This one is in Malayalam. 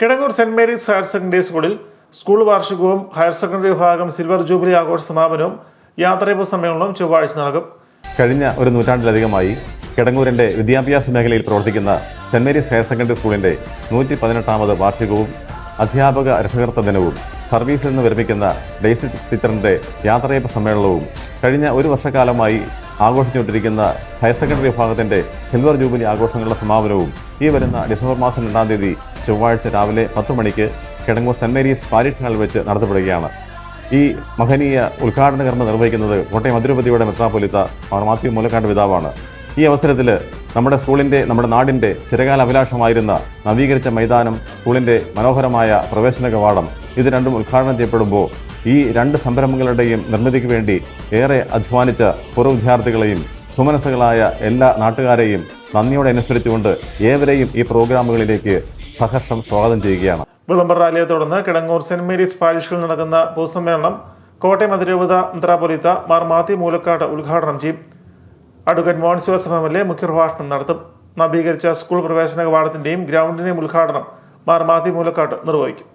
Kidangoor Saint Mary's higher secondary സ്കൂളിൽ സ്കൂൾ വാർഷികവും ഹയർ സെക്കൻഡറി വിഭാഗം സിൽവർ ജൂബിലി ആഘോഷ സമാപനവും യാത്രയപ്പ് സമ്മേളനവും ചൊവ്വാഴ്ച നടക്കും. കഴിഞ്ഞ ഒരു നൂറ്റാണ്ടിലധികമായി കിടങ്ങൂരിന്റെ വിദ്യാഭ്യാസ മേഖലയിൽ പ്രവർത്തിക്കുന്ന സെന്റ് മേരീസ് ഹയർ സെക്കൻഡറി സ്കൂളിന്റെ നൂറ്റി പതിനെട്ടാമത് വാർഷികവും അധ്യാപക രക്ഷകർത്ത ദിനവും സർവീസിൽ നിന്ന് വിരമിക്കുന്ന ഡെയ്സി ടീച്ചറിന്റെ യാത്രയപ്പ് സമ്മേളനവും കഴിഞ്ഞ ഒരു വർഷക്കാലമായി ആഘോഷിച്ചുകൊണ്ടിരിക്കുന്ന ഹയർ സെക്കൻഡറി വിഭാഗത്തിന്റെ സിൽവർ ജൂബിലി ആഘോഷങ്ങളുടെ സമാപനവും ഈ വരുന്ന ഡിസംബർ മാസം രണ്ടാം തീയതി ചൊവ്വാഴ്ച രാവിലെ പത്ത് മണിക്ക് കിടങ്ങൂർ സെന്റ് മേരീസ് പാരിഷ് ഹാളിൽ വെച്ച് നടത്തപ്പെടുകയാണ്. ഈ മഹനീയ ഉദ്ഘാടന കർമ്മം നിർവഹിക്കുന്നത് കോട്ടയം അതിരൂപതിയുടെ മെത്രാപൊലിത്ത മാർ മാത്യു മൂലക്കാട് പിതാവാണ്. ഈ അവസരത്തിൽ നമ്മുടെ സ്കൂളിന്റെ നമ്മുടെ നാടിന്റെ ചിരകാല അഭിലാഷമായിരുന്ന നവീകരിച്ച മൈതാനം സ്കൂളിന്റെ മനോഹരമായ പ്രവേശന കവാടം ഇത് രണ്ടും ഉദ്ഘാടനം ചെയ്യപ്പെടുമ്പോൾ ഈ രണ്ട് സംരംഭങ്ങളുടെയും നിർമ്മിതിക്ക് വേണ്ടി ഏറെ അധ്വാനിച്ച പൂർവ വിദ്യാർത്ഥികളെയും സുമനസ്സുകളായ എല്ലാ നാട്ടുകാരെയും നന്ദിയോടെ അനുസ്മരിച്ചുകൊണ്ട് ഏവരെയും ഈ പ്രോഗ്രാമുകളിലേക്ക് സഹർഷം സ്വാഗതം ചെയ്യുകയാണ്. വിളംബര റാലിയെ തുടർന്ന് കിടങ്ങൂർ സെന്റ് മേരീസ് പാരിഷിൽ നടക്കുന്ന പൊതുസമ്മേളനം കോട്ടയം അതിരൂപത മെത്രാപ്പൊലിത്ത മാർ മാത്യു മൂലക്കാട് ഉദ്ഘാടനം ചെയ്യും. അഡ്വക്കേറ്റ് ശിവസം എം എൽ എ മുഖ്യപ്രഭാഷണം നടത്തും. നവീകരിച്ച സ്കൂൾ പ്രവേശന കവാടത്തിന്റെയും ഗ്രൗണ്ടിന്റെയും ഉദ്ഘാടനം മാർ മാത്യു മൂലക്കാട്ട് നിർവഹിക്കും.